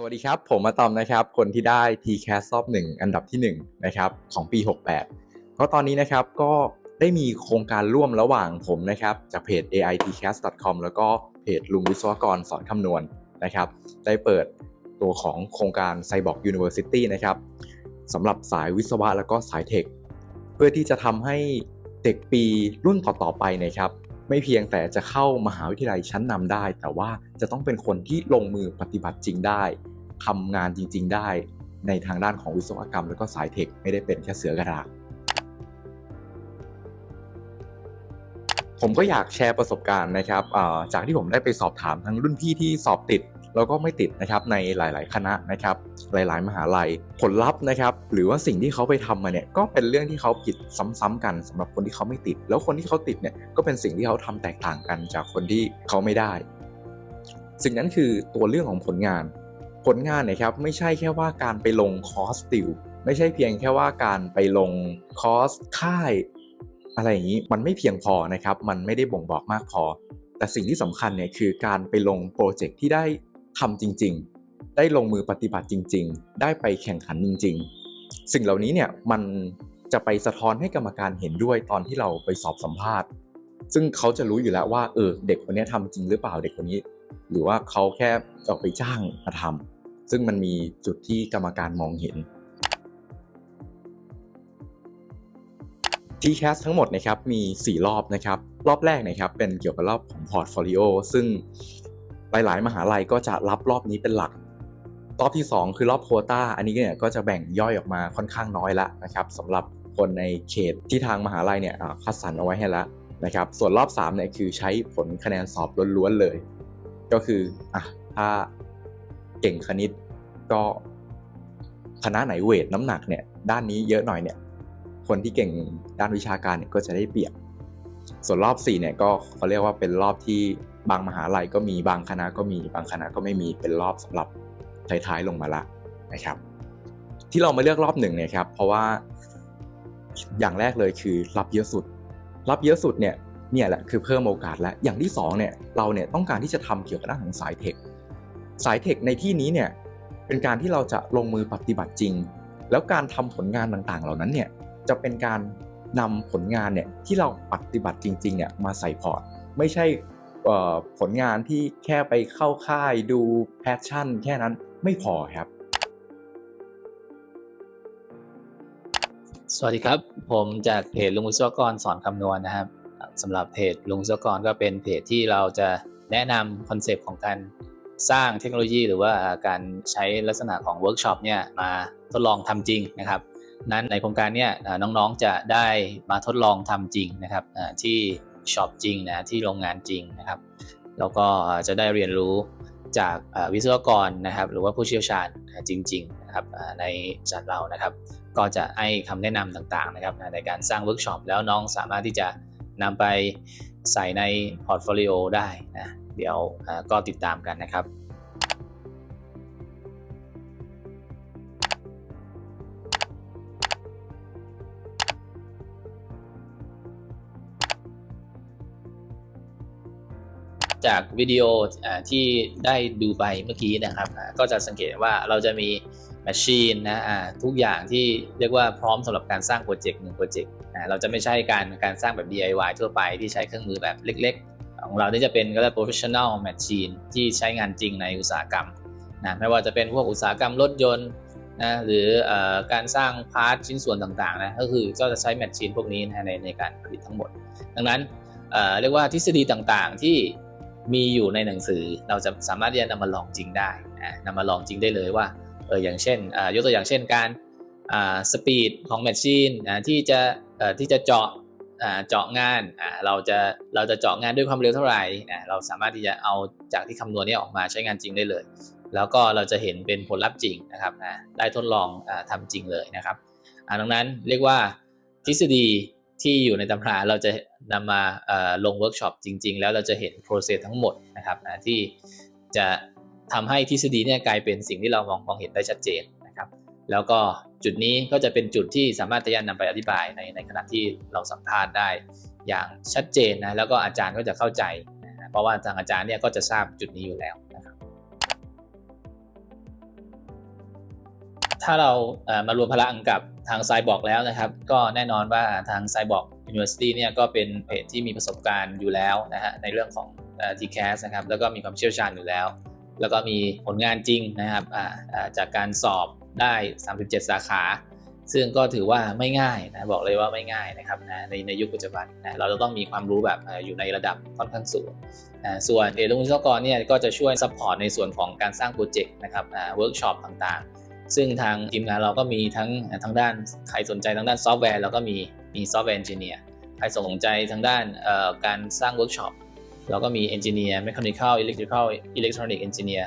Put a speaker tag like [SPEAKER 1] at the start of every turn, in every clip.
[SPEAKER 1] สวัสดีครับ ผมมาตอมนะครับ คนที่ได้ TCAS รอบหนึ่งอันดับที่1นะครับของปี 68 ก็ตอนนี้นะครับก็ได้มีโครงการร่วมระหว่างผมนะครับ จากเพจ aitcast.com แล้วก็เพจลุงวิศวกรสอนคำนวณนะครับ ได้เปิดตัวของโครงการ Cyborg University นะครับสำหรับสายวิศวะแล้วก็สายเทค เพื่อที่จะทำให้เด็กปีรุ่นต่อๆไปนะครับ ไม่เพียงแต่จะเข้ามหาวิทยาลัยชั้นนำได้ แต่ว่าจะต้องเป็นคนที่ลงมือปฏิบัติจริงได้ทำงานจริง ๆ ได้ ในทางด้านของวิศวกรรม แล้วก็สายเทคไม่ได้เป็นแค่เสือกระดาษผมก็อยากแชร์ประสบการณ์นะครับจากที่ผมได้ไปสอบถามทั้งรุ่นพี่ที่สอบติด แล้วก็ไม่ติดนะครับในหลาย ๆ คณะนะครับหลาย ๆ มหาลัย ผลลัพธ์นะครับหรือว่าสิ่งที่เขาไปทำมาเนี่ยก็เป็นเรื่องที่เขาผิดซ้ำๆกันสำหรับคนที่เขาไม่ติด แล้วคนที่เขาติดเนี่ยก็เป็นสิ่งที่เขาทำแตกต่างกันจากคนที่เขาไม่ได้ สิ่งนั้นคือตัวเรื่องของผลงาน ผลงานนี่ยครับไม่ใช่แค่ว่าการไปลงคอร์สติวไม่ใช่เพียงแค่ว่าการไปลงคอร์สค่ายอะไรอย่างนี้มันไม่เพียงพอนะครับ มันไม่ได้บ่งบอกมากพอ แต่สิ่งที่สำคัญเนี่ยคือการไปลงโปรเจกต์ที่ได้ ทำจริง ๆ ได้ลงมือปฏิบัติจริง ๆ ได้ไปแข่งขันจริง ๆ สิ่งเหล่านี้เนี่ยมันจะไปสะท้อนให้กรรมการเห็นด้วยตอนที่เราไปสอบสัมภาษณ์ ซึ่งเขาจะรู้อยู่แล้วว่าเออเด็กคนนี้ทำจริงหรือเปล่าเด็กคนนี้ หรือว่าเขาแค่ออกไปจ้างมาทำซึ่งมันมีจุดที่กรรมการมองเห็นทีแคสทั้งหมดนะครับมี 4 รอบนะครับ รอบแรกนะครับเป็นเกี่ยวกับรอบของพอร์ตโฟลิโอซึ่ง หลาย ๆ มหาลัยก็จะรับรอบนี้เป็นหลัก รอบที่ 2 คือรอบโควตาอันนี้เนี่ยก็จะแบ่งย่อยออกมาค่อนข้างน้อยละนะครับสำหรับคนในเขตที่ทางมหาลัยเนี่ยคัดสรรเอาไว้ให้แล้วนะครับ ส่วนรอบ3เนี่ยคือใช้ผลคะแนนสอบล้วนๆเลย ก็คืออะถ้าเก่งคณิตก็คณะไหนเวทน้ำหนักเนี่ยด้านนี้เยอะหน่อยเนี่ยคนที่เก่งด้านวิชาการเนี่ยก็จะได้เปรียบ ส่วนรอบ4เนี่ยก็เขาเรียกว่าเป็นรอบที่บางมหาลัยก็มีบางคณะก็มีบางคณะก็ไม่มีเป็นรอบสำหรับท้ายๆลงมาละนะครับ ที่เรามาเลือกรอบหนึ่งเนี่ยครับเพราะว่าอย่างแรกเลยคือรับเยอะสุด รับเยอะสุดเนี่ยเนี่ยแหละคือเพิ่มโอกาสแล้วอย่างที่สองเนี่ยเราเนี่ยต้องการที่จะทำเกี่ยวกับด้านของสายเทคสายเทคในที่นี้เนี่ยเป็นการที่เราจะลงมือปฏิบัติจริง แล้วการทำผลงานต่างๆ เหล่านั้นเนี่ยจะเป็นการ นำผลงานเนี่ยที่เราปฏิบัติจริงๆเนี่ยมาใส่พอร์ต ไม่ใช่ผลงานที่แค่ไปเข้าค่ายดูแพชชั่น แค่นั้นไม่พอครับ
[SPEAKER 2] สวัสดีครับ ผมจากเพจลุงวิศวกรสอนคำนวณนะครับสำหรับเพจลุงวิศวกรก็เป็นเพจที่เราจะแนะนำคอนเซปต์ของการสร้างเทคโนโลยี หรือว่าการใช้ลักษณะของเวิร์กช็อปเนี่ยมาทดลองทำจริงนะครับ นั้นในโครงการเนี่ยน้องๆจะได้มาทดลองทำจริงนะครับที่ช็อปจริงนะที่โรงงานจริงนะครับแล้วก็จะได้เรียนรู้จากวิศวกรนะครับ หรือว่าผู้เชี่ยวชาญจริงๆนะครับอ่าในจัดเรานะครับ ก็จะให้คำแนะนำต่างๆนะครับในการสร้างเวิร์กช็อปแล้วน้องสามารถที่จะนำไปใส่ในพอร์ตโฟลิโอได้นะเดี๋ยวก็ติดตามกันนะครับ จากวิดีโอที่ได้ดูไปเมื่อกี้นะครับ ก็จะสังเกตว่าเราจะมีแมชชีนนะทุกอย่างที่เรียกว่าพร้อมสำหรับการสร้างโปรเจกต์หนึ่งโปรเจกต์เราจะไม่ใช่การการสร้างแบบ DIY ทั่วไปที่ใช้เครื่องมือแบบเล็กๆ ของเรานี่จะเป็นก็เรียก professional machine ที่ใช้งานจริงในอุตสาหกรรมนะไม่ว่าจะเป็นพวกอุตสาหกรรมรถยนต์นะหรืออการสร้างพาร์ทชิ้นส่วนต่างๆนะก็คือก็จะใช้แมชชีนพวกนี้นะในในการผลิตทั้งหมด ดังนั้นเรียกว่าทฤษฎีต่างๆที่ มีอยู่ในหนังสือเราจะสามารถที่จะนำมาลองจริงได้นะนำมาลองจริงได้เลยว่าเอออย่างเช่นยกตัวอย่างเช่นการสปีดของแมชชีนนะที่จะที่จะเจาะเจาะงานเราจะเราจะเจาะงานด้วยความเร็วเท่าไหร่เราสามารถที่จะเอาจากที่คำนวณนี้ออกมาใช้งานจริงได้เลย แล้วก็เราจะเห็นเป็นผลลัพธ์จริงนะครับได้ทดลองอาทำจริงเลยนะครับดังนั้นเรียกว่าทฤษฎี ที่อยู่ในตำราเราจะนำมาลงเวิร์กช็อปจริง ๆ แล้วเราจะเห็นโปรเซสทั้งหมดนะครับอ่าที่จะทำให้ทฤษฎีเนี่ยกลายเป็นสิ่งที่เรามองมองเห็นได้ชัดเจนนะครับ แล้วก็จุดนี้ก็จะเป็นจุดที่สามารถที่จะนำไปอธิบายในในขณะที่เราสัมภาษณ์ได้ อย่างชัดเจนนะแล้วก็อาจารย์ก็จะเข้าใจนะเพราะว่าทางอาจารย์เนี่ยก็จะทราบจุดนี้อยู่แล้วนะครับถ้าเรามารวมพลังกับ ทางไซบอกแล้วนะครับ ก็แน่นอนว่าทางไซบอก University เนี่ยก็เป็นเพจที่มีประสบการณ์อยู่แล้วนะฮะในเรื่องของเอ่อ TCAS นะครับแล้วก็มีความเชี่ยวชาญอยู่แล้ว แล้วก็มีผลงานจริงนะครับจากการสอบได้ 37 สาขา ซึ่งก็ถือว่าไม่ง่ายนะบอกเลยว่าไม่ง่ายนะครับนะในในยุคปัจจุบันนะเราจะต้องมีความรู้แบบอยู่ในระดับค่อนข้างสูงนะส่วนเอลงวิศวกรเนี่ยก็จะช่วยซัพพอร์ตในส่วนของการสร้างโปรเจกต์นะครับเวิร์กช็อปต่างๆ ซึ่งทางทีมงานเราก็มีทั้งทางด้านใครสนใจทางด้านซอฟต์แวร์เราก็มีมีซอฟต์แวร์เอนจิเนียร์ใครสนใจทางด้านการสร้างเวิร์กช็อปเราก็มีเอนจิเนียร์ m e c h a n i c a l electrical electronic engineer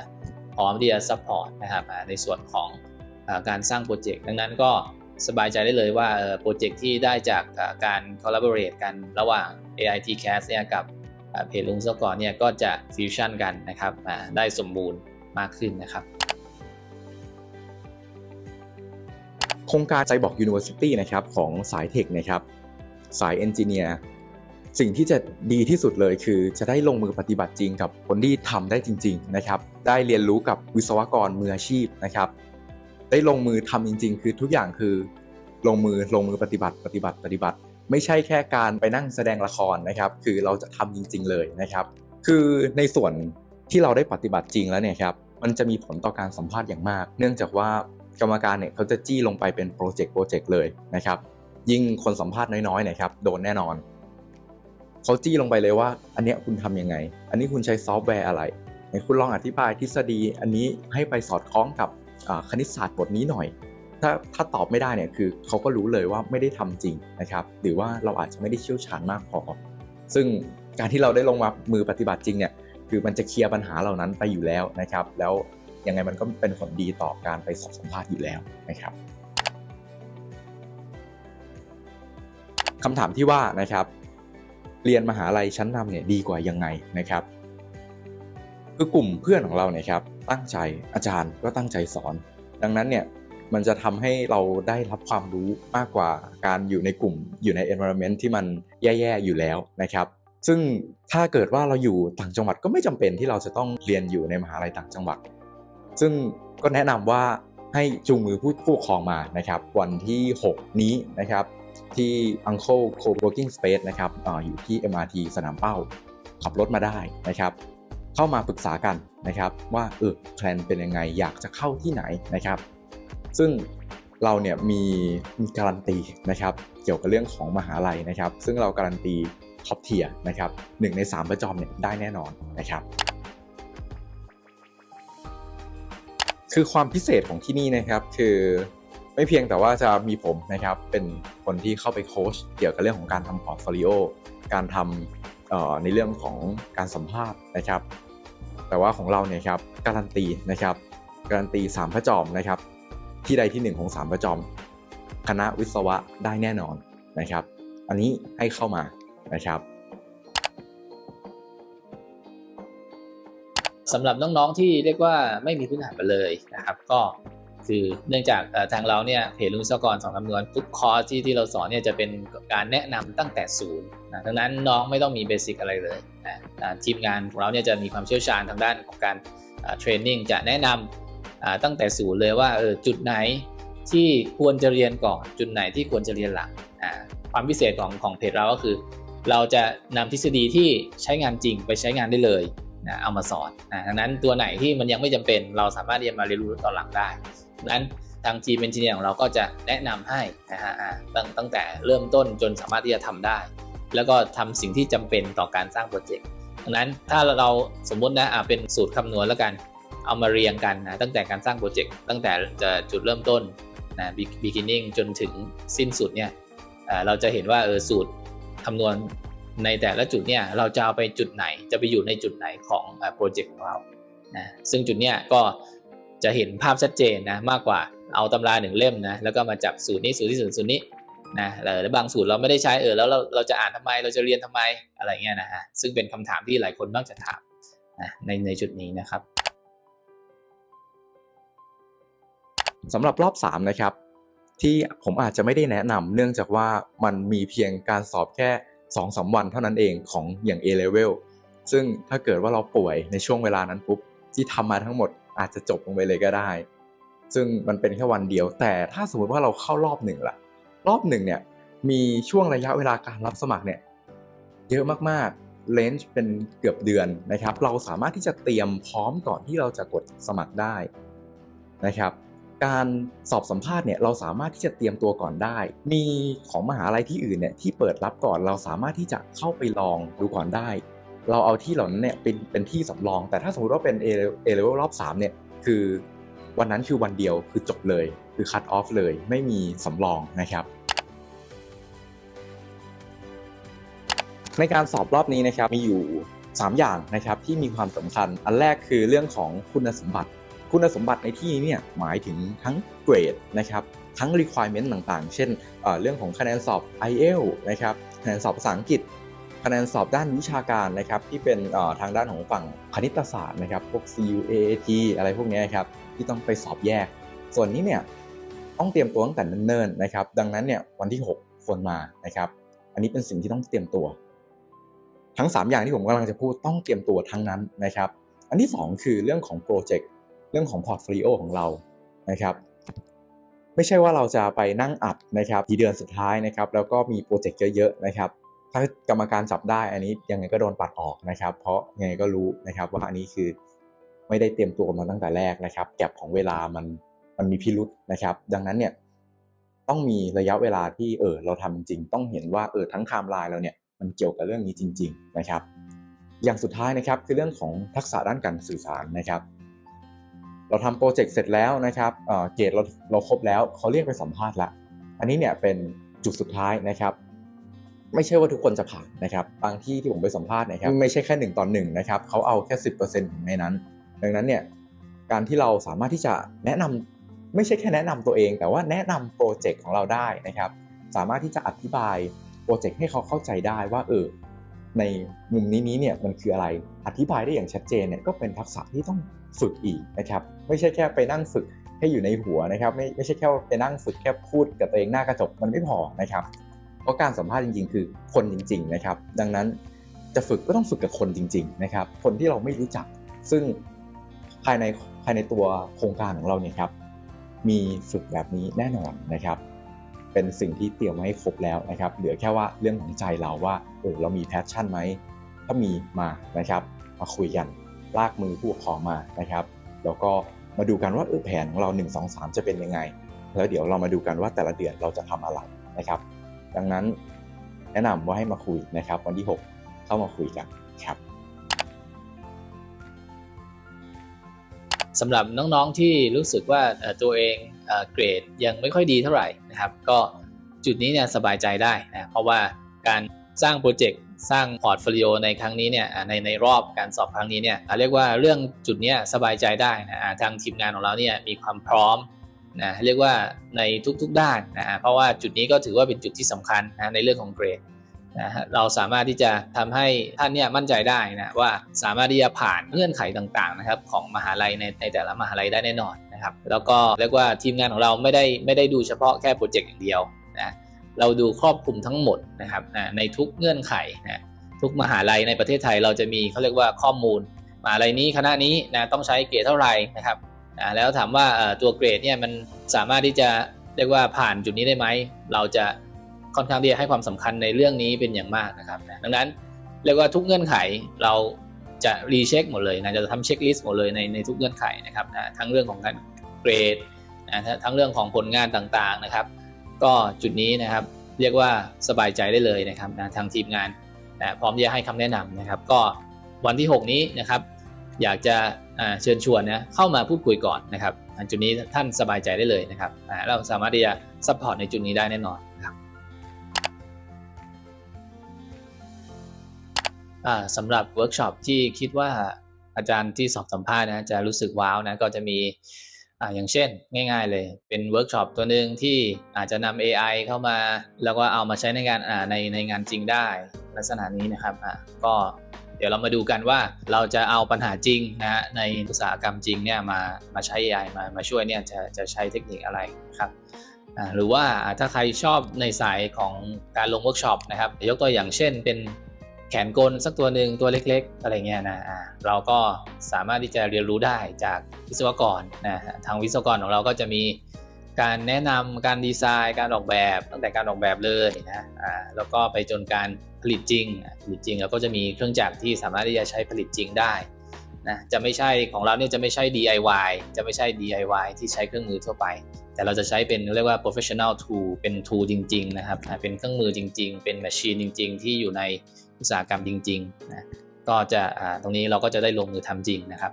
[SPEAKER 2] พร้อมที่จะซัพพอร์ตนะครับในส่วนของอการสร้างโปรเจกต์ดังนั้นก็สบายใจได้เลยว่าโปรเจกต์ที่ได้จากอ่าการ collaborate กันระหว่าง AIT CAS เนี่ยกับเพจลุงเซกรเนี่ยก็จะฟิวชั่นกันนะครับได้สมบูรณ์มากขึ้นนะครับ
[SPEAKER 1] โครงการใจบอก University นะครับของสายเทคนะครับสายเอนจิเนียร์สิ่งที่จะดีที่สุดเลยคือ จะได้ลงมือปฏิบัติจริงกับคนที่ทำได้จริง ๆนะครับ ได้เรียนรู้กับวิศวกรมืออาชีพนะครับ ได้ลงมือทำจริง ๆ คือทุกอย่างคือ ลงมือลงมือปฏิบัติปฏิบัติปฏิบัติ ไม่ใช่แค่การไปนั่งแสดงละครนะครับ คือเราจะทำจริง ๆ เลยนะครับ คือในส่วนที่เราได้ปฏิบัติจริงแล้วเนี่ยครับมันจะมีผลต่อการสัมภาษณ์อย่างมาก เนื่องจากว่า กรรมการเนี่ยเขาจะจี้ลงไปเป็นโปรเจกต์โปรเจกต์เลยนะครับ ยิ่งคนสัมภาษณ์น้อยๆเนะครับโดนแน่นอน เขาจี้ลงไปเลยว่า อันเนี้ยคุณทำยังไง อันนี้คุณใช้ซอฟต์แวร์อะไรไหนคุณลองอธิบายทฤษฎีอันนี้ให้ไปสอดคล้องกับคณิตศาสตร์บทนี้หน่อย ถ้าถ้าตอบไม่ได้เนี่ยคือเขาก็รู้เลยว่าไม่ได้ทำจริงนะครับ หรือว่าเราอาจจะไม่ได้เชี่ยวชาญมากพอ ซึ่งการที่เราได้ลงมามือปฏิบัติจริงเนี่ยคือมันจะเคลียร์ปัญหาเหล่านั้นไปอยู่แล้วนะครับ แล้ว ยังไงมันก็เป็นผลดีต่อการไปสอบสัมภาษณ์อยู่แล้วนะครับคำถามที่ว่านะครับ เรียนมหาลัยชั้นนำเนี่ยดีกว่ายังไงนะครับคือกลุ่มเพื่อนของเราเนี่ยครับตั้งใจอาจารย์ก็ตั้งใจสอน ดังนั้นเนี่ยมันจะทำให้เราได้รับความรู้มากกว่าการอยู่ในกลุ่มอยู่ใน environment ที่มันแย่ๆอยู่แล้วนะครับ ซึ่งถ้าเกิดว่าเราอยู่ต่างจังหวัดก็ไม่จำเป็นที่เราจะต้องเรียนอยู่ในมหาลัยต่างจังหวัด ซึ่งก็แนะนำว่าให้จูงมือผู้ผู้ปกครองมานะครับ วันที่ 6 นี้นะครับที่ Uncle Co-working Space นะครับออยู่ที่ MRT สนามเป้า ขับรถมาได้นะครับ เข้ามาปรึกษากันนะครับ ว่าเออแพลนเป็นยังไงอยากจะเข้าที่ไหนนะครับ ซึ่งเราเนี่ยมีมีการันตีนะครับ เกี่ยวกับเรื่องของมหาลัยนะครับ ซึ่งเราการันตีท็อปเทียนะครับหนึ่งในสามประจอมเนี่ยได้แน่นอนนะครับ คือความพิเศษของที่นี่นะครับคือไม่เพียงแต่ว่าจะมีผมนะครับเป็นคนที่เข้าไปโค้ชเกี่ยวกับเรื่องของการทำพอร์ตโฟลิโอการทำในเรื่องของการสัมภาษณ์นะครับ แต่ว่าของเราเนี่ยครับการันตีนะครับการันตี 3 พระจอมนะครับ ที่ใดที่ 1 ของ 3 พระจอม คณะวิศวะได้แน่นอนนะครับ อันนี้ให้เข้ามานะครับ
[SPEAKER 2] สำหรับน้องๆที่เรียกว่าไม่มีพื้นฐานมาเลยนะครับ ก็คือเนื่องจากทางเราเนี่ยเพจลุงวิศวกรสองคำนวณทุกคอร์สที่ที่เราสอนเนี่ยจะเป็นการแนะนำตั้งแต่ศูนย์นะดังนั้นน้องไม่ต้องมีเบสิกอะไรเลยนะทีมงานของเราเนี่ยจะมีความเชี่ยวชาญทางด้านของการเทรนนิ่งจะแนะนำอ่าตั้งแต่ศูนย์เลยว่าเออจุดไหนที่ควรจะเรียนก่อนจุดไหนที่ควรจะเรียนหลังความพิเศษของของเพจเราก็คือ เราจะนำทฤษฎีที่ใช้งานจริงไปใช้งานได้เลย นะเอามาสอนนะดังนั้นตัวไหนที่มันยังไม่จำเป็นเราสามารถที่จะมาเรียนรู้ตอนหลังได้ดังนั้นทางทีมเอนจิเนียของเราก็จะแนะนำให้นะฮะตั้งตั้งแต่เริ่มต้นจนสามารถที่จะทำได้ แล้วก็ทำสิ่งที่จำเป็นต่อการสร้างโปรเจกต์ดังนั้นถ้าเราสมมตินะอ่าเป็นสูตรคำนวณแล้วกัน เอามาเรียงกันนะตั้งแต่การสร้างโปรเจกต์ตั้งแต่จะจุดเริ่มต้นนะ beginning จนถึงสิ้นสุดเนี่ยเราจะเห็นว่าเออสูตรคำนวณ ในแต่ละจุดเนี่ยเราจะเอาไปจุดไหนจะไปอยู่ในจุดไหนของโปรเจกต์ของเรานะซึ่งจุดเนี้ยก็จะเห็นภาพชัดเจนนะมากกว่าเอาตำราหนึ่งเล่มนะแล้วก็มาจับสูตรนี้สูตรที่สูตรสูตรนี้นะแล้วบางสูตรเราไม่ได้ใช้เออแล้วเราเราจะอ่านทำไมเราจะเรียนทำไมอะไรเงี้ยนะฮะซึ่งเป็นคำถามที่หลายคนมักจะถามนะในในจุดนี้นะครับ
[SPEAKER 1] สำหรับรอบ3นะครับที่ผมอาจจะไม่ได้แนะนำเนื่องจากว่ามันมีเพียงการสอบแค่ 2-3วันเท่านั้นเองของอย่าง A level ซึ่งถ้าเกิดว่าเราป่วยในช่วงเวลานั้นปุ๊บที่ทำมาทั้งหมดอาจจะจบลงไปเลยก็ได้ ซึ่งมันเป็นแค่วันเดียว แต่ถ้าสมมติว่าเราเข้ารอบหนึ่งล่ะ รอบหนึ่งเนี่ยมีช่วงระยะเวลาการรับสมัครเนี่ยเยอะมากๆเลนจ์เป็นเกือบเดือนนะครับ เราสามารถที่จะเตรียมพร้อมก่อนที่เราจะกดสมัครได้นะครับ การสอบสัมภาษณ์เนี่ยเราสามารถที่จะเตรียมตัวก่อนได้ มีของมหาลัยที่อื่นเนี่ยที่เปิดรับก่อนเราสามารถที่จะเข้าไปลองดูก่อนได้ เราเอาที่เหล่านั้นเนี่ยเป็นเป็นที่สำรอง แต่ถ้าสมมติว่าเป็น A A level รอบ3เนี่ยคือวันนั้นคือวันเดียวคือจบเลย คือ cut off เลย ไม่มีสำรองนะครับในการสอบรอบนี้นะครับมีอยู่ 3 อย่างนะครับที่มีความสำคัญ อันแรกคือเรื่องของคุณสมบัติ คุณสมบัติในที่นี้เนี่ยหมายถึงทั้งเกรดนะครับทั้ง requirement ต่างๆ เช่นเอ่อเรื่องของคะแนนสอบ IEL นะครับคะแนนสอบภาษาอังกฤษ คะแนนสอบด้านวิชาการนะครับที่เป็นทางด้านของฝั่งคณิตศาสตร์นะครับพวก CUAT อะไรพวกนี้ครับที่ต้องไปสอบแยก ส่วนนี้เนี่ยต้องเตรียมตัวตั้งแต่เนิ่นๆนะครับดังนั้นเนี่ยวันที่ 6ควรมานะครับอันนี้เป็นสิ่งที่ต้องเตรียมตัว ทั้ง 3 อย่างที่ผมกำลังจะพูดต้องเตรียมตัวทั้งนั้นนะครับ อันที่ 2 คือเรื่องของโปรเจกต์ เรื่องของพอร์ตโฟลิโอของเรานะครับไม่ใช่ว่าเราจะไปนั่งอัดนะครับทีเดือนสุดท้ายนะครับแล้วก็มีโปรเจกต์เยอะๆนะครับถ้ากรรมการจับได้อันนี้ยังไงก็โดนปัดออกนะครับ เพราะยังไงก็รู้นะครับว่าอันนี้คือไม่ได้เตรียมตัวมาตั้งแต่แรกนะครับ แก็บของเวลามันมันมีพิรุษนะครับ ดังนั้นเนี่ยต้องมีระยะเวลาที่เออเราทำจริงๆต้องเห็นว่าเออทั้งไทม์ไลน์เราเนี่ยมันเกี่ยวกับเรื่องนี้จริง ๆนะครับ อย่างสุดท้ายนะครับคือเรื่องของทักษะด้านการสื่อสารนะครับ เราทำโปรเจกต์เสร็จแล้วนะครับเกรดเราเราครบแล้วเขาเรียกไปสัมภาษณ์ละ อันนี้เนี่ยเป็นจุดสุดท้ายนะครับไม่ใช่ว่าทุกคนจะผ่านนะครับ บางที่ที่ผมไปสัมภาษณ์นะครับไม่ใช่แค่หนึ่งต่อหนึ่งนะครับเขาเอาแค่สิบเปอร์เซ็นต์ของในนั้น ดังนั้นเนี่ยการที่เราสามารถที่จะแนะนำไม่ใช่แค่แนะนำตัวเอง แต่ว่าแนะนำโปรเจกต์ของเราได้นะครับ สามารถที่จะอธิบายโปรเจกต์ให้เขาเข้าใจได้ว่าเออ ในมุมนี้นี้เนี่ยมันคืออะไรอธิบายได้อย่างชัดเจนเนี่ยก็เป็นทักษะที่ต้องฝึกอีกนะครับไม่ใช่แค่ไปนั่งฝึกให้อยู่ในหัวนะครับไม่ไม่ใช่แค่ไปนั่งฝึกแค่พูดกับตัวเองหน้ากระจกมันไม่พอนะครับเพราะการสัมภาษณ์จริงๆ คือคนจริง ๆนะครับ ดังนั้นจะฝึกก็ต้องฝึกกับคนจริง ๆ นะครับ คนที่เราไม่รู้จัก ซึ่งภายในภายในตัวโครงการของเราเนี่ยครับมีฝึกแบบนี้แน่นอนนะครับ เป็นสิ่งที่เตรียมไว้ให้ครบแล้วนะครับ เหลือแค่ว่าเรื่องของใจเราว่าเออเรามีแพชชั่นไหม ถ้ามีมานะครับมาคุยกันลากมือผู้ปกครองมานะครับแล้วก็มาดูกันว่าเออแผนของเรา 1 2 3 จะเป็นยังไง แล้วเดี๋ยวเรามาดูกันว่าแต่ละเดือนเราจะทำอะไรนะครับ ดังนั้นแนะนำว่าให้มาคุยนะครับ วันที่ 6 เข้ามาคุยกันครับ
[SPEAKER 2] สำหรับน้องๆที่รู้สึกว่าตัวเอง เกรดยังไม่ค่อยดีเท่าไหร่นะครับ ก็จุดนี้เนี่ยสบายใจได้นะเพราะว่าการสร้างโปรเจกต์สร้างพอร์ตโฟลิโอในครั้งนี้เนี่ยในในรอบการสอบครั้งนี้เนี่ยเรียกว่าเรื่องจุดนี้สบายใจได้นะทางทีมงานของเราเนี่ยมีความพร้อมนะเรียกว่าในทุกๆด้านนะเพราะว่าจุดนี้ก็ถือว่าเป็นจุดที่สำคัญนะในเรื่องของเกรด นะเราสามารถที่จะทำให้ท่านเนี่ยมั่นใจได้นะว่าสามารถที่จะผ่านเงื่อนไขต่างๆนะครับของมหาลัยในในแต่ละมหาลัยได้แน่นอนนะครับแล้วก็เรียกว่าทีมงานของเราไม่ได้ไม่ได้ดูเฉพาะแค่โปรเจกต์อย่างเดียวนะเราดูครอบคลุมทั้งหมดนะครับนะในทุกเงื่อนไขนะทุกมหาลัยในประเทศไทยเราจะมีเขาเรียกว่าข้อมูลมหาลัยนี้คณะนี้นะต้องใช้เกรดเท่าไหร่นะครับนะแล้วถามว่าตัวเกรดเนี่ยมันสามารถที่จะเรียกว่าผ่านจุดนี้ได้ไหมเราจะ ค่อนข้างที่จะให้ความสำคัญในเรื่องนี้เป็นอย่างมากนะครับ ดังนั้นเรียกว่าทุกเงื่อนไขเราจะรีเช็คหมดเลยนะจะทำเช็คลิสต์หมดเลยในในทุกเงื่อนไขนะครับนะทั้งเรื่องของการเกรดนะทั้งเรื่องของผลงานต่างๆนะครับ ก็จุดนี้นะครับเรียกว่าสบายใจได้เลยนะครับนะทางทีมงานนะพร้อมที่จะให้คำแนะนำนะครับ ก็วันที่ 6 นี้นะครับ อยากจะเชิญชวนนะเข้ามาพูดคุยก่อนนะครับจุดนี้ท่านสบายใจได้เลยนะครับเราสามารถที่จะซัพพอร์ตในจุดนี้ได้แน่นอน สำหรับเวิร์กช็อปที่คิดว่าอาจารย์ที่สอบสัมภาษณ์นะจะรู้สึกว้าวนะก็จะมีออย่างเช่นง่าย ๆ เลยเป็นเวิร์กช็อปตัวหนึ่งที่อาจจะนำ AI เข้ามา แล้วก็เอามาใช้ในงานในในงานจริงได้ลักษณะนี้นะครับก็เดี๋ยวเรามาดูกันว่าเราจะเอาปัญหาจริงนะฮะในอุตสาหกรรมจริงเนี่ยมามาใช้ AI มามาช่วยเนี่ยจะจะใช้เทคนิคอะไรนะครับหรือว่าถ้าใครชอบในสายของการลงเวิร์กช็อปนะครับยกตัวอย่างเช่นเป็น แขนกลสักตัวหนึ่งตัวเล็ก ๆ อะไรเงี้ยนะเราก็สามารถที่จะเรียนรู้ได้จากวิศวกรนะทางวิศวกรของเราก็จะมีการแนะนำการดีไซน์การออกแบบตั้งแต่การออกแบบเลยนะอ่าแล้วก็ไปจนการผลิตจริงผลิตจริงแล้วก็จะมีเครื่องจักรที่สามารถที่จะใช้ผลิตจริงได้นะจะไม่ใช่ของเราเนี่ยจะไม่ใช่ DIY จะไม่ใช่ DIY ที่ใช้เครื่องมือทั่วไป แต่เราจะใช้เป็นเรียกว่า professional tool เป็น tool จริง ๆ นะครับเป็นเครื่องมือจริง ๆ เป็น machine จริง ๆ ที่อยู่ใน อุตสาหกรรมจริงๆนะก็จะตรงนี้เราก็จะได้ลงมือทำจริงนะครับ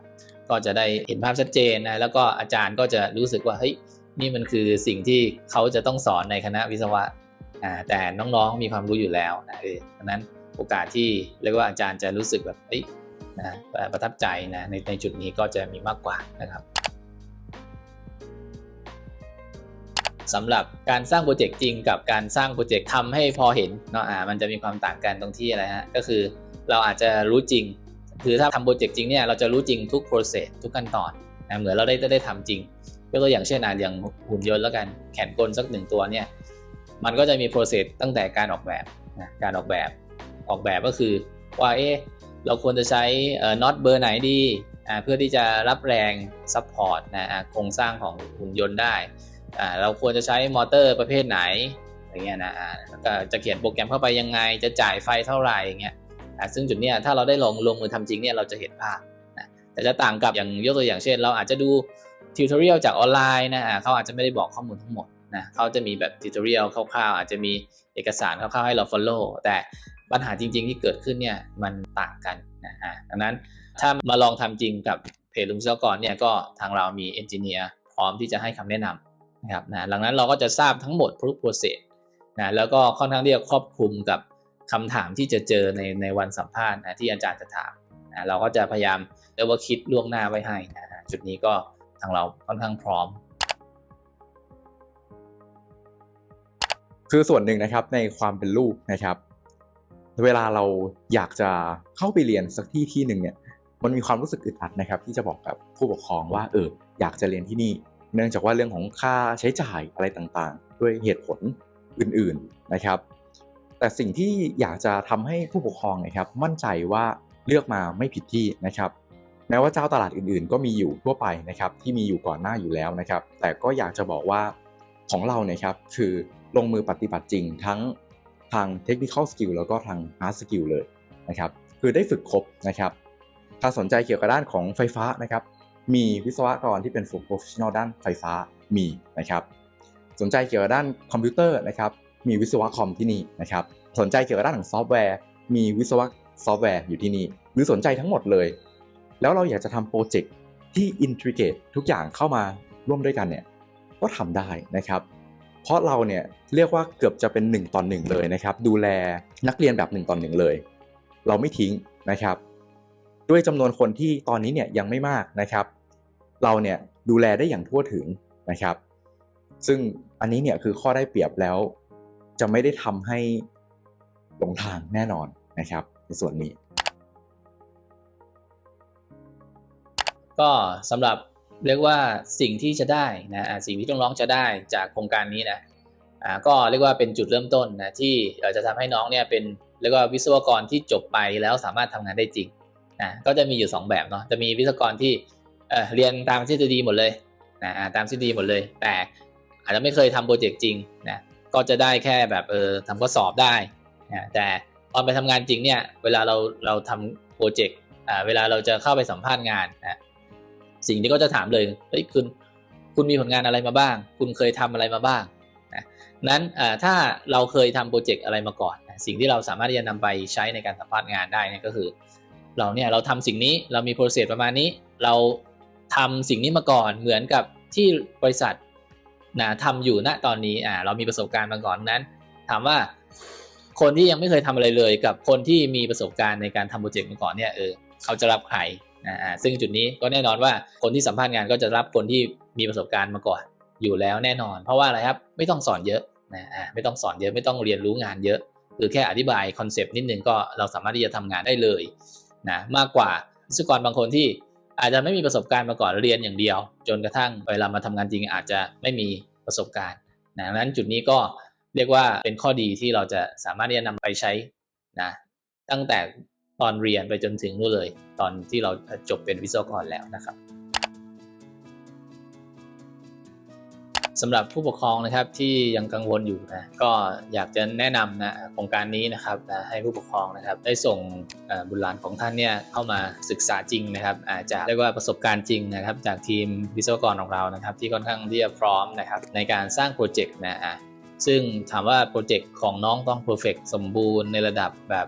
[SPEAKER 2] ก็จะได้เห็นภาพชัดเจนนะแล้วก็อาจารย์ก็จะรู้สึกว่าเฮ้ยนี่มันคือสิ่งที่เขาจะต้องสอนในคณะวิศวะแต่น้องๆมีความรู้อยู่แล้วนะเออดังนั้นโอกาสที่เรียกว่าอาจารย์จะรู้สึกแบบเฮ้ยนะประทับใจนะในในจุดนี้ก็จะมีมากกว่านะครับ สำหรับการสร้างโปรเจกต์จริงกับการสร้างโปรเจกต์ทำให้พอเห็นเนาะอ่ามันจะมีความต่างกันตรงที่อะไรฮะก็คือเราอาจจะรู้จริง คือถ้าทำโปรเจกต์จริงเนี่ยเราจะรู้จริงทุก process ทุกขั้นตอนนะเหมือนเราได้ได้ทำจริงยกตัวอย่างเช่นอะอย่างหุ่นยนต์แล้วกันแขนกลสักหนึ่งตัวเนี่ยมันก็จะมี process ตั้งแต่การออกแบบนะการออกแบบออกแบบก็คือว่าเอ๊ะเราควรจะใช้น็อตเบอร์ไหนดีเพื่อที่จะรับแรง support นะโครงสร้างของหุ่นยนต์ได้ อ่าเราควรจะใช้มอเตอร์ประเภทไหนอย่างเงี้ยนะอ่าแล้วก็จะเขียนโปรแกรมเข้าไปยังไง จะจ่ายไฟเท่าไหร่อย่างเงี้ยอ่าซึ่งจุดเนี้ยถ้าเราได้ลงลงมือทำจริงเนี่ยเราจะเห็นภาพนะแต่จะต่างกับอย่างยกตัวอย่างเช่น เราอาจจะดูทิวทอเรียลจากออนไลน์นะอ่าเขาอาจจะไม่ได้บอกข้อมูลทั้งหมดนะเขาจะมีแบบทิวทอเรียลคร่าวๆ อาจจะมีเอกสารคร่าวๆให้เรา follow แต่ปัญหาจริง ๆ ที่เกิดขึ้นเนี่ยมันต่างกันนะฮะดังนั้นถ้ามาลองทำจริงกับเพจลุงเซลกรเนี่ยก็ทางเรามีเอนจิเนียร์พร้อมที่จะให้คำแนะนำ นะครับนะหลังนั้นเราก็จะทราบทั้งหมดทุกโปรเซสนะแล้วก็ค่อนข้างที่จะครอบคลุมกับคำถามที่จะเจอในในวันสัมภาษณ์นะที่อาจารย์จะถามนะเราก็จะพยายามเรียกว่าคิดล่วงหน้าไว้ให้นะจุดนี้ก็ทางเราค่อนข้างพร้อม
[SPEAKER 1] คือส่วนหนึ่งนะครับในความเป็นลูกนะครับ เวลาเราอยากจะเข้าไปเรียนสักที่ที่หนึ่งเนี่ยมันมีความรู้สึกอึดอัดนะครับ ที่จะบอกกับผู้ปกครองว่าเอออยากจะเรียนที่นี่ เนื่องจากว่าเรื่องของค่าใช้จ่ายอะไรต่างๆ ด้วยเหตุผลอื่นๆนะครับ แต่สิ่งที่อยากจะทำให้ผู้ปกครองนะครับ มั่นใจว่าเลือกมาไม่ผิดที่นะครับแม้ว่าเจ้าตลาดอื่นๆ ก็มีอยู่ทั่วไปนะครับที่มีอยู่ก่อนหน้าอยู่แล้วนะครับ แต่ก็อยากจะบอกว่าของเราเนี่ยครับคือลงมือปฏิบัติจริงทั้งทาง technical skill แล้วก็ทาง hard skill เลยนะครับ คือได้ฝึกครบนะครับ ถ้าสนใจเกี่ยวกับด้านของไฟฟ้านะครับ มีวิศวกรที่เป็น full professional ด้านไฟฟ้ามีนะครับ สนใจเกี่ยวกับด้านคอมพิวเตอร์นะครับมีวิศวะคอมที่นี่นะครับ สนใจเกี่ยวกับด้านของซอฟต์แวร์ มีวิศวะซอฟต์แวร์อยู่ที่นี่ หรือสนใจทั้งหมดเลย แล้วเราอยากจะทำโปรเจกต์ที่อินทริเกตทุกอย่างเข้ามาร่วมด้วยกันเนี่ยก็ทำได้นะครับ เพราะเราเนี่ยเรียกว่าเกือบจะเป็น1ต่อ1เลยนะครับ ดูแลนักเรียนแบบ1ต่อ1เลย เราไม่ทิ้งนะครับ ด้วยจำนวนคนที่ตอนนี้เนี่ยยังไม่มากนะครับ เราเนี่ยดูแลได้อย่างทั่วถึงนะครับ ซึ่งอันนี้เนี่ยคือข้อได้เปรียบแล้ว จะไม่ได้ทำให้หลงทางแน่นอนนะครับ ในส่วนนี้
[SPEAKER 2] ก็สำหรับเรียกว่าสิ่งที่จะได้นะสิ่งที่น้องๆจะได้จากโครงการนี้นะอ่าก็เรียกว่าเป็นจุดเริ่มต้นนะที่จะทำให้น้องเนี่ยเป็นเรียกว่าวิศวกรที่จบไปแล้วสามารถทำงานได้จริงนะก็จะมีอยู่ 2 แบบเนาะจะมีวิศวกรที่ เออเรียนตามทฤษฎีหมดเลยนะตามทฤษฎีหมดเลย แต่อาจจะไม่เคยทำโปรเจกต์จริงนะก็จะได้แค่แบบเออทำข้อสอบได้นะแต่ตอนไปทำงานจริงเนี่ยเวลาเราเราทำโปรเจกต์อ่าเวลาเราจะเข้าไปสัมภาษณ์งานนะสิ่งที่ก็จะถามเลยเฮ้ยคุณคุณมีผลงานอะไรมาบ้าง คุณเคยทำอะไรมาบ้างนะนั้นถ้าเราเคยทำโปรเจกต์อะไรมาก่อนนะสิ่งที่เราสามารถที่จะนำไปใช้ในการสัมภาษณ์งานได้นี่ก็คือ เราเนี่ยเราทำสิ่งนี้เรามีโปรเซสประมาณนี้ เรา ทำสิ่งนี้มาก่อนเหมือนกับที่บริษัทนะทำอยู่ณตอนนี้อ่าเรามีประสบการณ์มาก่อนนั้น ถามว่าคนที่ยังไม่เคยทำอะไรเลย กับคนที่มีประสบการณ์ในการทำโปรเจกต์มาก่อนเนี่ยเออเขาจะรับใครอ่าซึ่งจุดนี้ก็แน่นอนว่าคนที่สัมภาษณ์งานก็จะรับคนที่มีประสบการณ์มาก่อนอยู่แล้วแน่นอน เพราะว่าอะไรครับไม่ต้องสอนเยอะนะอ่าไม่ต้องสอนเยอะไม่ต้องเรียนรู้งานเยอะคือแค่อธิบายคอนเซปต์นิดนึงก็เราสามารถที่จะทำงานได้เลยนะมากกว่าวิศวกรบางคนที่ อาจจะไม่มีประสบการณ์มาก่อนเรียนอย่างเดียว จนกระทั่งเวลามาทำงานจริงอาจจะไม่มีประสบการณ์นะดังนั้นจุดนี้ก็เรียกว่าเป็นข้อดีที่เราจะสามารถที่จะนำไปใช้นะตั้งแต่ตอนเรียนไปจนถึงนู่นเลย ตอนที่เราจบเป็นวิศวกรแล้วนะครับ สำหรับผู้ปกครองนะครับที่ยังกังวลอยู่นะก็อยากจะแนะนำนะโครงการนี้นะครับนะให้ผู้ปกครองนะครับได้ส่งบุตรหลานของท่านเนี่ยเข้ามาศึกษาจริงนะครับ อาจจะเรียกว่าประสบการณ์จริงนะครับ จากทีมวิศวกรของเรานะครับ ที่ค่อนข้างที่จะพร้อมนะครับในการสร้างโปรเจกต์นะซึ่งถามว่าโปรเจกต์ของน้องต้องเพอร์เฟกสมบูรณ์ในระดับแบบ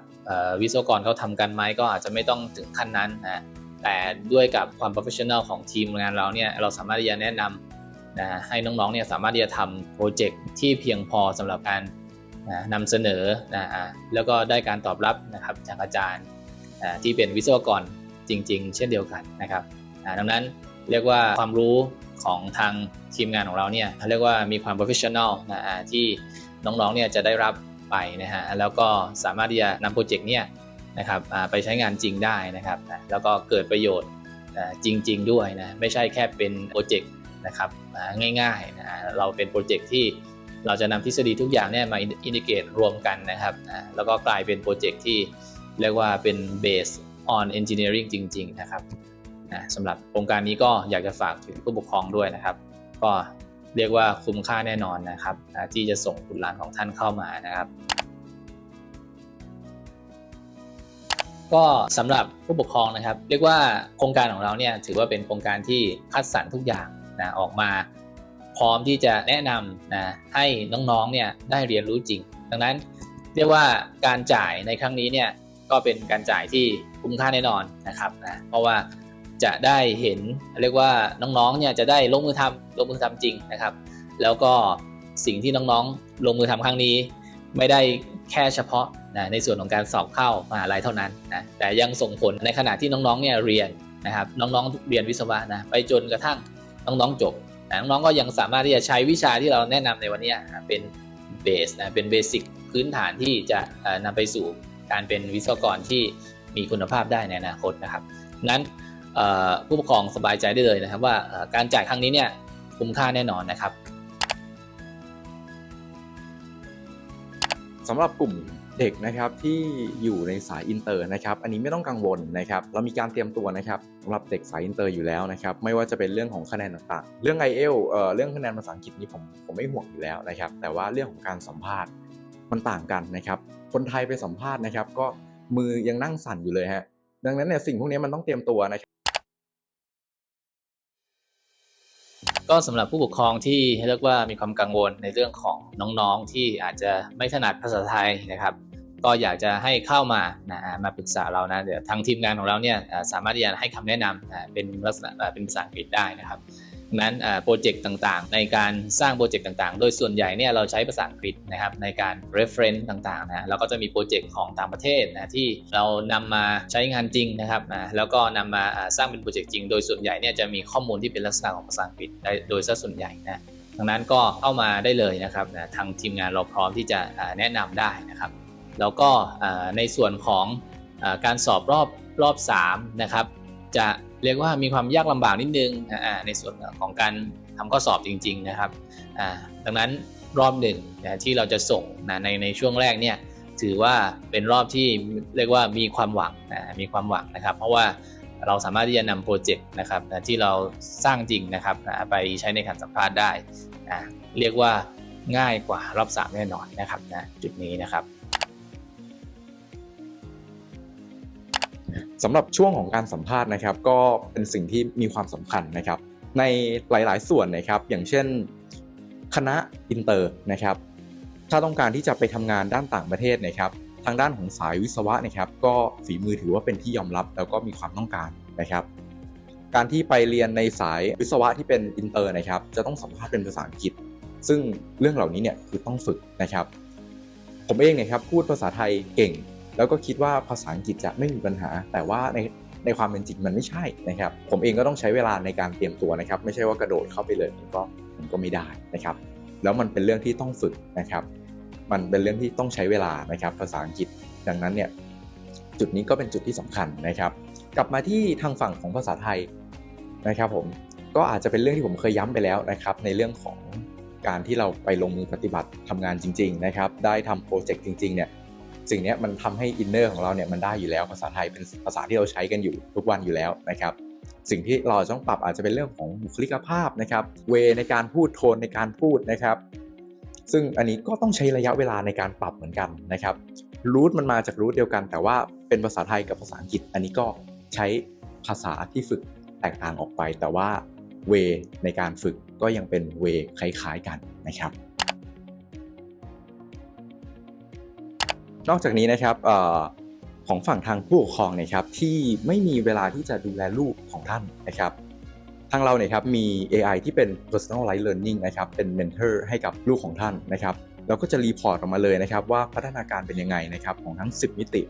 [SPEAKER 2] วิศวกรเขาทำกันไหมก็อาจจะไม่ต้องถึงขั้นนั้นนะแต่ด้วยกับความ professional ของทีมงานเราเนี่ยเราสามารถที่จะแนะนำ นะให้น้องๆเนี่ยสามารถที่จะทำโปรเจกต์ที่เพียงพอสำหรับการนะนำเสนอนะแล้วก็ได้การตอบรับนะครับจากอาจารย์อะที่เป็นวิศวกรจริง ๆ เช่นเดียวกันนะครับอะดังนั้นเรียกว่าความรู้ของทางทีมงานของเราเนี่ยเรียกว่ามีความ professional นะที่น้องๆเนี่ยจะได้รับไปนะฮะแล้วก็สามารถที่จะนำโปรเจกต์เนี่ยนะครับไปใช้งานจริงได้นะครับแล้วก็เกิดประโยชน์จริง ๆ ด้วยนะไม่ใช่แค่เป็นโปรเจกต์ นะครับง่ายๆนะเราเป็นโปรเจกต์ที่เราจะนำทฤษฎีทุกอย่างเนี่ยมาอินทิเกตรวมกันนะครับแล้วก็กลายเป็นโปรเจกต์ที่เรียกว่าเป็น based on engineering จริง ๆ นะครับนะสำหรับโครงการนี้ก็อยากจะฝากถึงผู้ปกครองด้วยนะครับ ก็เรียกว่าคุ้มค่าแน่นอนนะครับที่จะส่งบุตรหลานของท่านเข้ามานะครับ ก็สำหรับผู้ปกครองนะครับ เรียกว่าโครงการของเราเนี่ยถือว่าเป็นโครงการที่คัดสรรทุกอย่าง นะออกมา พร้อมที่จะแนะนำนะให้น้องๆเนี่ยได้เรียนรู้จริง ดังนั้นเรียกว่าการจ่ายในครั้งนี้เนี่ยก็เป็นการจ่ายที่คุ้มค่าแน่นอนนะครับนะเพราะว่าจะได้เห็นเรียกว่าน้องๆเนี่ยจะได้ลงมือทำลงมือทำจริงนะครับ แล้วก็สิ่งที่น้องๆลงมือทำครั้งนี้ ไม่ได้แค่เฉพาะนะในส่วนของการสอบเข้ามหาลัยเท่านั้นนะแต่ยังส่งผลในขณะที่น้องๆเนี่ยเรียนนะครับน้องๆเรียนวิศวะนะไปจนกระทั่ง น้องๆจบนะน้องๆก็ยังสามารถที่จะใช้วิชาที่เราแนะนำในวันนี้เป็นเบสนะเป็นเบสิกพื้นฐานที่จะเอ่อนำไปสู่การเป็นวิศวกรที่มีคุณภาพได้ในอนาคตนะครับนั้นผู้ปกครองสบายใจได้เลยนะครับว่าการจ่ายครั้งนี้เนี่ยคุ้มค่าแน่นอนนะครับ
[SPEAKER 1] สำหรับกลุ่ม เด็กนะครับที่อยู่ในสายอินเตอร์นะครับอันนี้ไม่ต้องกังวลนะครับเรามีการเตรียมตัวนะครับสำหรับเด็กสายอินเตอร์อยู่แล้วนะครับไม่ว่าจะเป็นเรื่องของคะแนนต่างๆ เรื่อง i อเอลเอ่อเรื่องคะแนนภาษาอังกฤษนี่ผมผมไม่ห่วงอยู่แล้วนะครับแต่ว่าเรื่องของการสัมภาษณ์มันต่างกันนะครับคนไทยไปสัมภาษณ์นะครับก็มือยังนั่งสั่นอยู่เลยฮะดังนั้นเนี่ยสิ่งพวกนี้มันต้องเตรียมตัวนะครับ
[SPEAKER 2] ก็สำหรับผู้ปกครองที่เรียกว่ามีความกังวลในเรื่องของน้องๆที่อาจจะไม่ถนัดภาษาไทยนะครับ ก็อยากจะให้เข้ามานะมาปรึกษาเรานะเดี๋ยวทางทีมงานของเราเนี่ยสามารถที่จะให้คำแนะนำเป็นลักษณะเป็นภาษาอังกฤษได้นะครับ นั้นโปรเจกต์ต่างๆ ในการสร้างโปรเจกต์ต่างๆ โดยส่วนใหญ่เนี่ยเราใช้ภาษาอังกฤษนะครับในการ reference ต่างๆนะเราก็จะมีโปรเจกต์ของต่างประเทศนะที่เรานำมาใช้งานจริงนะครับแล้วก็นำมาอ่าสร้างเป็นโปรเจกต์จริง โดยส่วนใหญ่เนี่ยจะมีข้อมูลที่เป็นลักษณะของภาษาอังกฤษโดยซะส่วนใหญ่นะดังนั้นก็เข้ามาได้เลยนะครับนะทางทีมงานเราพร้อมที่จะแนะนำได้นะครับ แล้วก็ในส่วนของการสอบรอบรอบ3นะครับจะ เรียกว่ามีความยากลำบากนิดนึงในส่วนของการทำข้อสอบจริง ๆนะครับดังนั้นรอบหนึ่งที่เราจะส่งในในช่วงแรกเนี่ยถือว่าเป็นรอบที่เรียกว่ามีความหวังมีความหวังนะครับ เพราะว่าเราสามารถที่จะนำโปรเจกต์นะครับที่เราสร้างจริงนะครับไปใช้ในการสัมภาษณ์ได้ เรียกว่าง่ายกว่ารอบสามแน่นอนนะครับนะจุดนี้นะครับ
[SPEAKER 1] สำหรับช่วงของการสัมภาษณ์นะครับ ก็เป็นสิ่งที่มีความสำคัญนะครับ ในหลาย ๆ ส่วนนะครับ อย่างเช่น คณะอินเตอร์นะครับ ถ้าต้องการที่จะไปทำงานด้านต่างประเทศนะครับ ทางด้านของสายวิศวะนะครับ ก็ฝีมือถือว่าเป็นที่ยอมรับ แล้วก็มีความต้องการนะครับการที่ไปเรียนในสายวิศวะที่เป็นอินเตอร์นะครับ จะต้องสัมภาษณ์เป็นภาษาอังกฤษ ซึ่งเรื่องเหล่านี้เนี่ยคือต้องฝึกนะครับ ผมเองเนี่ยครับพูดภาษาไทยเก่ง แล้วก็คิดว่าภาษาอังกฤษจะไม่มีปัญหา แต่ว่าในในความเป็นจริงมันไม่ใช่นะครับ ผมเองก็ต้องใช้เวลาในการเตรียมตัวนะครับ ไม่ใช่ว่ากระโดดเข้าไปเลยมันก็มันก็ไม่ได้นะครับ แล้วมันเป็นเรื่องที่ต้องฝึกนะครับ มันเป็นเรื่องที่ต้องใช้เวลานะครับ ภาษาอังกฤษดังนั้นเนี่ยจุดนี้ก็เป็นจุดที่สำคัญนะครับ กลับมาที่ทางฝั่งของภาษาไทยนะครับ ผมก็อาจจะเป็นเรื่องที่ผมเคยย้ำไปแล้วนะครับ ในเรื่องของการที่เราไปลงมือปฏิบัติทำงานจริง ๆ นะครับ ได้ทำโปรเจกต์จริงๆเนี่ย สิ่งนี้มันทำให้อินเนอร์ของเราเนี่ยมันได้อยู่แล้วภาษาไทยเป็นภาษาที่เราใช้กันอยู่ทุกวันอยู่แล้วนะครับสิ่งที่เราต้องปรับอาจจะเป็นเรื่องของบุคลิกภาพนะครับเวในการพูดโทนในการพูดนะครับ ซึ่งอันนี้ก็ต้องใช้ระยะเวลาในการปรับเหมือนกันนะครับรูทมันมาจากรูทเดียวกัน แต่ว่าเป็นภาษาไทยกับภาษาอังกฤษ อันนี้ก็ใช้ภาษาที่ฝึกแตกต่างออกไป แต่ว่าเวในการฝึกก็ยังเป็นเวคล้ายๆกันนะครับ นอกจากนี้นะครับออของฝั่งทางผู้ปกครองนะครับที่ไม่มีเวลาที่จะดูแลลูกของท่านนะครับทางเราเนี่ยครับมี AI ที่เป็น personalized learning นะครับเป็น mentor ให้กับลูกของท่านนะครับแล้วก็จะรีพอร์ตออกมาเลยนะครับว่าพัฒนาการเป็นยังไงนะครับของทั้ง 10 มิติ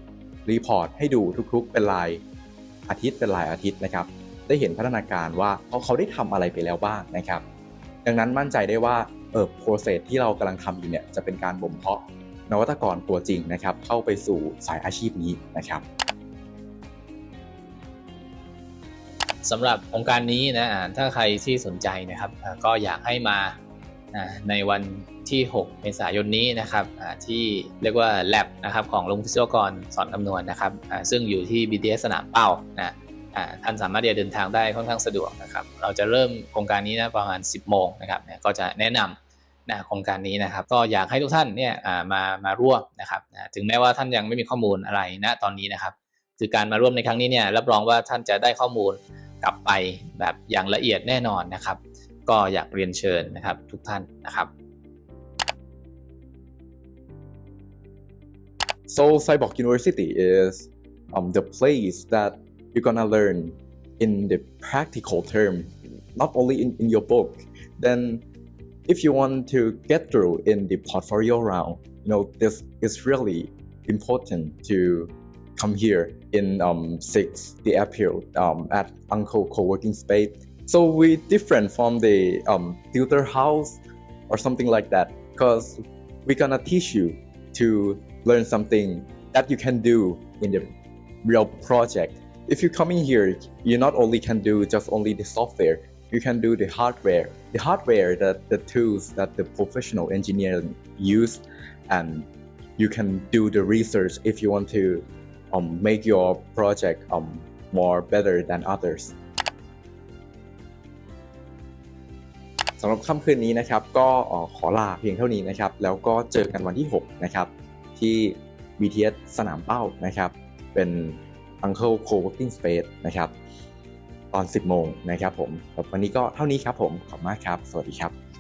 [SPEAKER 1] รีพอร์ตให้ดูทุกๆ เป็นรายอาทิตย์เป็นรายอาทิตย์นะครับได้เห็นพัฒนาการว่าเขาเขาได้ทำอะไรไปแล้วบ้างนะครับ ดังนั้นมั่นใจได้ว่าเออ process ที่เรากำลังทำอยู่เนี่ยจะเป็นการบ่มเพาะ นวัตกรตัวจริงนะครับเข้าไปสู่สายอาชีพนี้นะครับ
[SPEAKER 2] สำหรับโครงการนี้นะถ้าใครที่สนใจนะครับก็อยากให้มาในวันที่ 6 เมษายนนี้นะครับที่เรียกว่า Lab นะครับของโรงวิศวกรสอนคำนวณนะครับซึ่งอยู่ที่ BTS สนามเป้านะท่านสามารถจะเดินทางได้ค่อนข้างสะดวกนะครับ เราจะเริ่มโครงการนี้นะประมาณ 10 โมงนะครับก็จะแนะนำ นะโครงการนี้นะครับ ก็อยากให้ทุกท่านเนี่ยมามาร่วมนะครับนะถึงแม้ว่าท่านยังไม่มีข้อมูลอะไรนะตอนนี้นะครับ คือการมาร่วมในครั้งนี้เนี่ยรับรองว่าท่านจะได้ข้อมูลกลับไปแบบอย่างละเอียดแน่นอนนะครับ ก็อยากเรียนเชิญนะครับทุกท่านนะครับ
[SPEAKER 1] So Cyborg University is um, the place that you're gonna learn in the practical term, not only in, in your book. Then, if you want to get through in the portfolio round, you know this is really important to come here in um, 6 the April um, at Uncle Co-working Space. So we different from the um, tutor house or something like that because we're gonna teach you to learn something that you can do in the real project. If you come in here, you not only can do just only the software, you can do the hardware. The hardware that the tools that the professional engineer use, and you can do the research if you want to um, make your project um, more better than others. สำหรับค่ำคืนนี้นะครับก็เอ่อขอลาเพียงเท่านี้นะครับ แล้วก็เจอกันวันที่ 6 นะครับ ที่ BTS สนามเป้านะครับ เป็น Uncle Co-working Space นะครับ ตอน 10 โมงนะครับผมวันนี้ก็เท่านี้ครับผมขอบคุณมากครับ สวัสดีครับ